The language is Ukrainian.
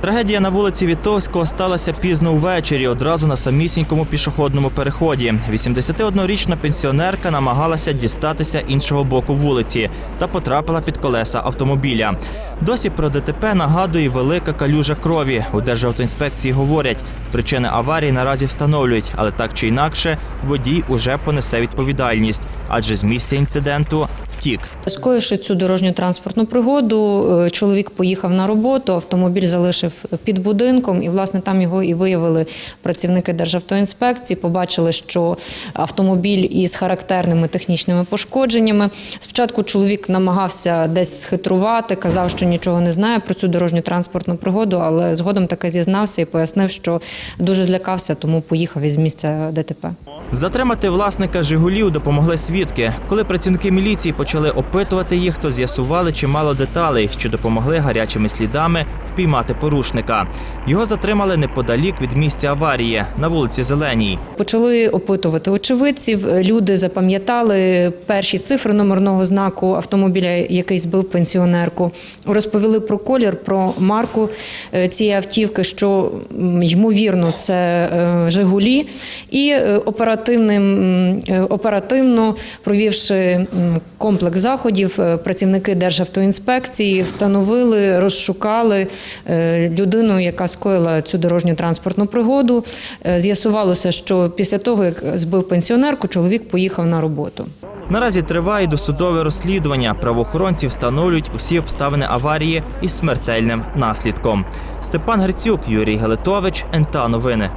Трагедія на вулиці Вітовського сталася пізно ввечері, одразу на самісінькому пішохідному переході. 81-річна пенсіонерка намагалася дістатися іншого боку вулиці та потрапила під колеса автомобіля. Досі про ДТП нагадує велика калюжа крові. У Державтоінспекції говорять, причини аварії наразі встановлюють, але так чи інакше водій уже понесе відповідальність, адже з місця інциденту втік. Скоївши цю дорожню транспортну пригоду, е, чоловік поїхав на роботу, автомобіль залишив під будинком, і власне там його і виявили працівники Державтоінспекції. Побачили, що автомобіль із характерними технічними пошкодженнями. Спочатку чоловік намагався десь схитрувати, казав, що нічого не знає про цю дорожню транспортну пригоду, але згодом таки зізнався і пояснив, що дуже злякався, тому поїхав із місця ДТП. Затримати власника Жигулів допомогли свідки. Коли працівники міліції почали опитувати їх, то з'ясували чимало деталей, що допомогли гарячими слідами впіймати порушника. Його затримали неподалік від місця аварії на вулиці Зеленій. Почали опитувати очевидців. Люди запам'ятали перші цифри номерного знаку автомобіля, який збив пенсіонерку. Розповіли про колір, про марку е, цієї автівки, що ймовірно це е, Жигулі. І е, оперативним е, оперативно провівши комплекс заходів, е, працівники Державтоінспекції встановили, розшукали е, людину, яка скоїла цю дорожню транспортну пригоду. З'ясувалося, що після того, як збив пенсіонерку, чоловік поїхав на роботу. Наразі триває досудове розслідування. Правоохоронці встановлюють усі обставини аварії із смертельним наслідком. Степан Грицюк, Юрій Гелетович, НТА Новини.